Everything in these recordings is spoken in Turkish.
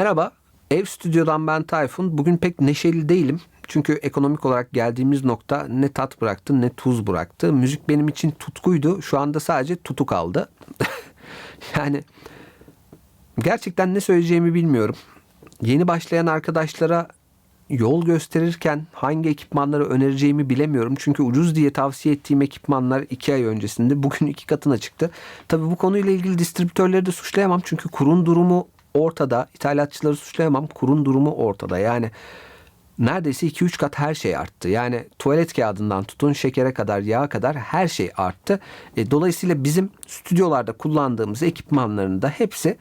Merhaba, Ev Stüdyo'dan ben Tayfun. Bugün pek neşeli değilim. Çünkü ekonomik olarak geldiğimiz nokta ne tat bıraktı ne tuz bıraktı. Müzik benim için tutkuydu. Şu anda sadece tutu kaldı. yani gerçekten ne söyleyeceğimi bilmiyorum. Yeni başlayan arkadaşlara yol gösterirken hangi ekipmanları önereceğimi bilemiyorum. Çünkü ucuz diye tavsiye ettiğim ekipmanlar iki ay öncesinde bugün iki katına çıktı. Tabii bu konuyla ilgili distribütörleri de suçlayamam. Çünkü kurun durumu ortada. İthalatçıları suçlayamam. Kurun durumu ortada. Yani neredeyse 2-3 kat her şey arttı. Yani tuvalet kağıdından tutun şekere kadar yağa kadar her şey arttı. E, dolayısıyla bizim stüdyolarda kullandığımız ekipmanların da hepsi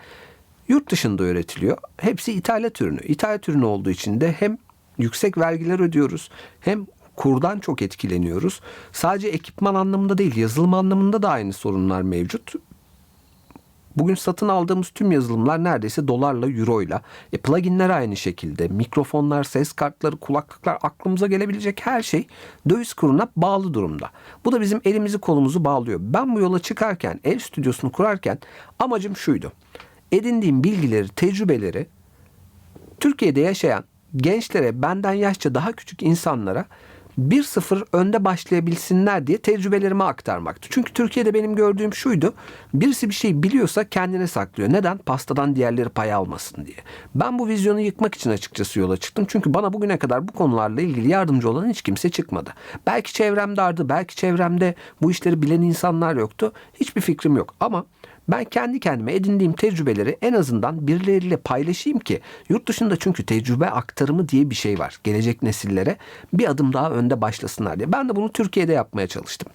yurt dışında üretiliyor. Hepsi ithalat ürünü. İthalat ürünü olduğu için de hem yüksek vergiler ödüyoruz hem kurdan çok etkileniyoruz. Sadece ekipman anlamında değil yazılım anlamında da aynı sorunlar mevcut. Bugün satın aldığımız tüm yazılımlar neredeyse dolarla, euroyla. E, pluginler aynı şekilde. Mikrofonlar, ses kartları, kulaklıklar aklımıza gelebilecek her şey döviz kuruna bağlı durumda. Bu da bizim elimizi kolumuzu bağlıyor. Ben bu yola çıkarken, ev stüdyosunu kurarken amacım şuydu. Edindiğim bilgileri, tecrübeleri Türkiye'de yaşayan gençlere, benden yaşça daha küçük insanlara 1-0 önde başlayabilsinler diye tecrübelerimi aktarmaktı. Çünkü Türkiye'de benim gördüğüm şuydu. Birisi bir şey biliyorsa kendine saklıyor. Neden? Pastadan diğerleri pay almasın diye. Ben bu vizyonu yıkmak için açıkçası yola çıktım. Çünkü bana bugüne kadar bu konularla ilgili yardımcı olan hiç kimse çıkmadı. Belki çevrem dardı, belki çevremde bu işleri bilen insanlar yoktu. Hiçbir fikrim yok. Ama ben kendi kendime edindiğim tecrübeleri en azından birileriyle paylaşayım ki yurt dışında çünkü tecrübe aktarımı diye bir şey var. Gelecek nesillere bir adım daha önde başlasınlar diye. Ben de bunu Türkiye'de yapmaya çalıştım.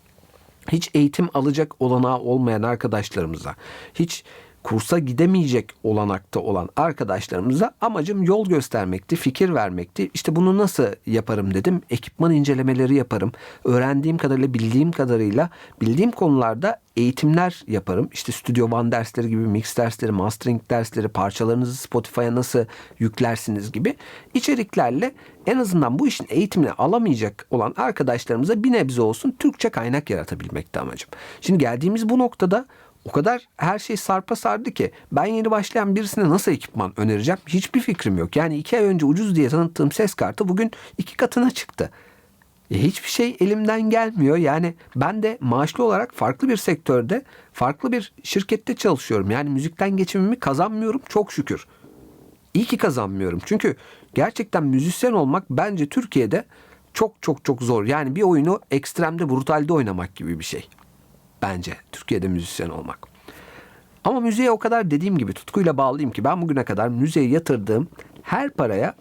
Hiç eğitim alacak olanağı olmayan arkadaşlarımıza, hiç kursa gidemeyecek olanakta olan arkadaşlarımıza amacım yol göstermekti, fikir vermekti. İşte bunu nasıl yaparım dedim. Ekipman incelemeleri yaparım. Öğrendiğim kadarıyla, bildiğim kadarıyla, bildiğim konularda eğitimler yaparım. İşte Studio One dersleri gibi, mix dersleri, mastering dersleri, parçalarınızı Spotify'a nasıl yüklersiniz gibi içeriklerle en azından bu işin eğitimini alamayacak olan arkadaşlarımıza bir nebze olsun Türkçe kaynak yaratabilmekti amacım. Şimdi geldiğimiz bu noktada o kadar her şey sarpa sardı ki ben yeni başlayan birisine nasıl ekipman önereceğim hiçbir fikrim yok. Yani iki ay önce ucuz diye tanıttığım ses kartı bugün iki katına çıktı. E hiçbir şey elimden gelmiyor. Yani ben de maaşlı olarak farklı bir sektörde, farklı bir şirkette çalışıyorum. Yani müzikten geçimimi kazanmıyorum çok şükür. İyi ki kazanmıyorum. Çünkü gerçekten müzisyen olmak bence Türkiye'de çok çok çok zor. Yani bir oyunu ekstremde, brutalde oynamak gibi bir şey bence Türkiye'de müzisyen olmak. Ama müziğe o kadar dediğim gibi tutkuyla bağlıyım ki ben bugüne kadar müziğe yatırdığım her paraya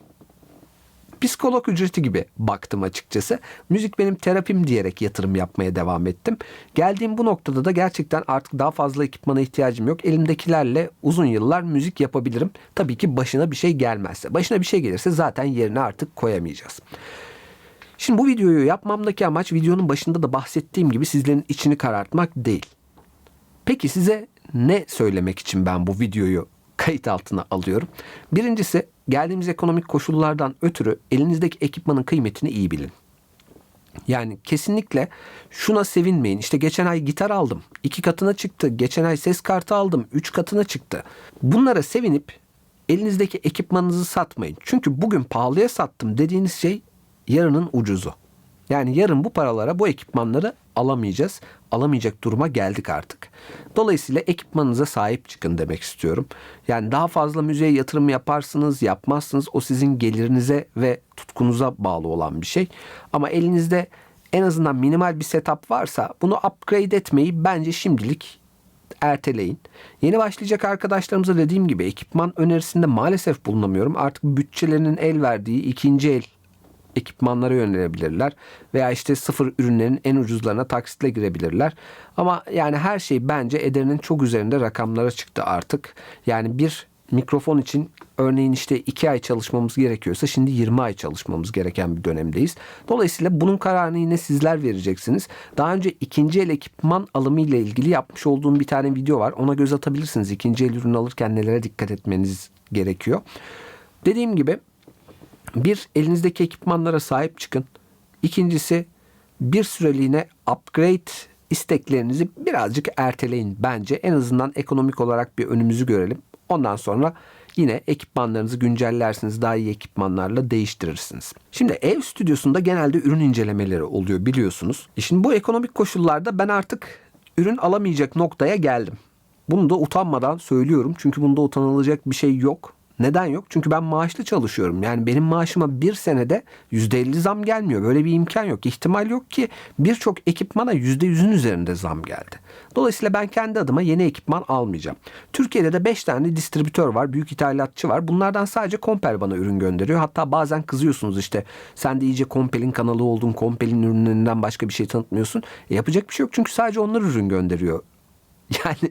psikolog ücreti gibi baktım açıkçası. Müzik benim terapim diyerek yatırım yapmaya devam ettim. Geldiğim bu noktada da gerçekten artık daha fazla ekipmana ihtiyacım yok. Elimdekilerle uzun yıllar müzik yapabilirim. Tabii ki başına bir şey gelmezse. Başına bir şey gelirse zaten yerine artık koyamayacağız. Şimdi bu videoyu yapmamdaki amaç videonun başında da bahsettiğim gibi sizlerin içini karartmak değil. Peki size ne söylemek için ben bu videoyu kayıt altına alıyorum? Birincisi geldiğimiz ekonomik koşullardan ötürü elinizdeki ekipmanın kıymetini iyi bilin. Yani kesinlikle şuna sevinmeyin. İşte geçen ay gitar aldım. iki katına çıktı. Geçen ay ses kartı aldım. Üç katına çıktı. Bunlara sevinip elinizdeki ekipmanınızı satmayın. Çünkü bugün pahalıya sattım dediğiniz şey yarının ucuzu. Yani yarın bu paralara bu ekipmanları alamayacağız. Alamayacak duruma geldik artık. Dolayısıyla ekipmanınıza sahip çıkın demek istiyorum. Yani daha fazla müziğe yatırım yaparsınız, yapmazsınız. O sizin gelirinize ve tutkunuza bağlı olan bir şey. Ama elinizde en azından minimal bir setup varsa bunu upgrade etmeyi bence şimdilik erteleyin. Yeni başlayacak arkadaşlarımıza dediğim gibi ekipman önerisinde maalesef bulunamıyorum. Artık bütçelerinin el verdiği ikinci el ekipmanlara yönelebilirler. Veya işte sıfır ürünlerin en ucuzlarına taksitle girebilirler. Ama yani her şey bence ederinin çok üzerinde rakamlara çıktı artık. Yani bir mikrofon için örneğin işte 2 ay çalışmamız gerekiyorsa şimdi 20 ay çalışmamız gereken bir dönemdeyiz. Dolayısıyla bunun kararını yine sizler vereceksiniz. Daha önce ikinci el ekipman alımı ile ilgili yapmış olduğum bir tane video var. Ona göz atabilirsiniz. İkinci el ürün alırken nelere dikkat etmeniz gerekiyor. Dediğim gibi bir, elinizdeki ekipmanlara sahip çıkın. İkincisi, bir süreliğine upgrade isteklerinizi birazcık erteleyin bence. En azından ekonomik olarak bir önümüzü görelim. Ondan sonra Yine ekipmanlarınızı güncellersiniz. Daha iyi ekipmanlarla değiştirirsiniz. Şimdi ev stüdyosunda genelde ürün incelemeleri oluyor biliyorsunuz. E Şimdi bu ekonomik koşullarda ben artık ürün alamayacak noktaya geldim. Bunu da utanmadan söylüyorum. Çünkü bunda utanılacak bir şey yok. Neden yok? Çünkü ben maaşlı çalışıyorum. Yani benim maaşıma bir senede %50 zam gelmiyor. Böyle bir imkan yok. İhtimal yok ki birçok ekipmana %100'ün üzerinde zam geldi. Dolayısıyla ben kendi adıma yeni ekipman almayacağım. Türkiye'de de 5 tane distribütör var. Büyük ithalatçı var. Bunlardan sadece Compel bana ürün gönderiyor. Hatta bazen kızıyorsunuz işte sen de iyice Compel'in kanalı oldun. Compel'in ürünlerinden başka bir şey tanıtmıyorsun. E, yapacak bir şey yok çünkü sadece onlar ürün gönderiyor. Yani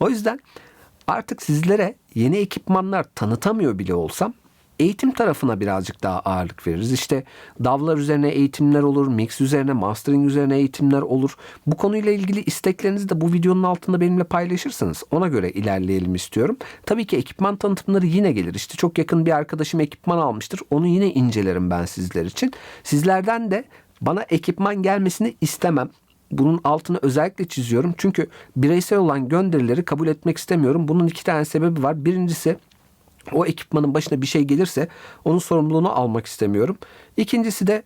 o yüzden artık sizlere yeni ekipmanlar tanıtamıyor bile olsam eğitim tarafına birazcık daha ağırlık veririz. İşte davlar üzerine eğitimler olur, mix üzerine, mastering üzerine eğitimler olur. Bu konuyla ilgili isteklerinizi de bu videonun altında benimle paylaşırsanız ona göre ilerleyelim istiyorum. Tabii ki ekipman tanıtımları yine gelir. İşte çok yakın bir arkadaşım ekipman almıştır. Onu yine incelerim ben sizler için. Sizlerden de bana ekipman gelmesini istemem. Bunun altını özellikle çiziyorum. Çünkü bireysel olan gönderileri kabul etmek istemiyorum. Bunun iki tane sebebi var. Birincisi o ekipmanın başına bir şey gelirse onun sorumluluğunu almak istemiyorum. İkincisi de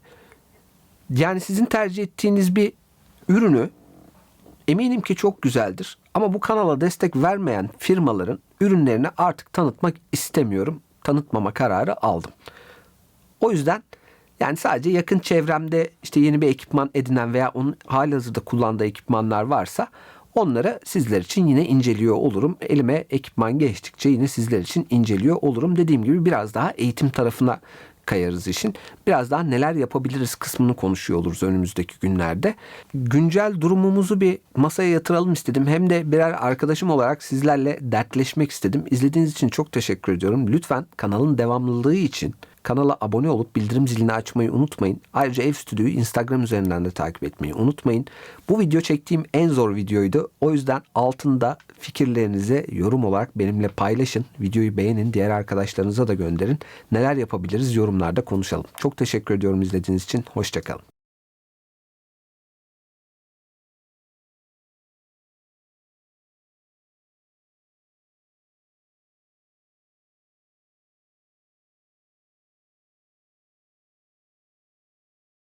yani sizin tercih ettiğiniz bir ürünü eminim ki çok güzeldir. Ama bu kanala destek vermeyen firmaların ürünlerini artık tanıtmak istemiyorum. Tanıtmama kararı aldım. O yüzden yani sadece yakın çevremde işte yeni bir ekipman edinen veya onun halihazırda kullandığı ekipmanlar varsa onları sizler için yine inceliyor olurum. Elime ekipman geçtikçe yine sizler için inceliyor olurum. Dediğim gibi biraz daha eğitim tarafına kayarız işin. Biraz daha neler yapabiliriz kısmını konuşuyor oluruz önümüzdeki günlerde. Güncel durumumuzu bir masaya yatıralım istedim. Hem de birer arkadaşım olarak sizlerle dertleşmek istedim. İzlediğiniz için çok teşekkür ediyorum. Lütfen kanalın devamlılığı için kanala abone olup bildirim zilini açmayı unutmayın. Ayrıca Ev Stüdyo'yu Instagram üzerinden de takip etmeyi unutmayın. Bu video çektiğim en zor videoydu. O yüzden altında fikirlerinizi yorum olarak benimle paylaşın. Videoyu beğenin, diğer arkadaşlarınıza da gönderin. Neler yapabiliriz yorumlarda konuşalım. Çok teşekkür ediyorum izlediğiniz için. Hoşçakalın.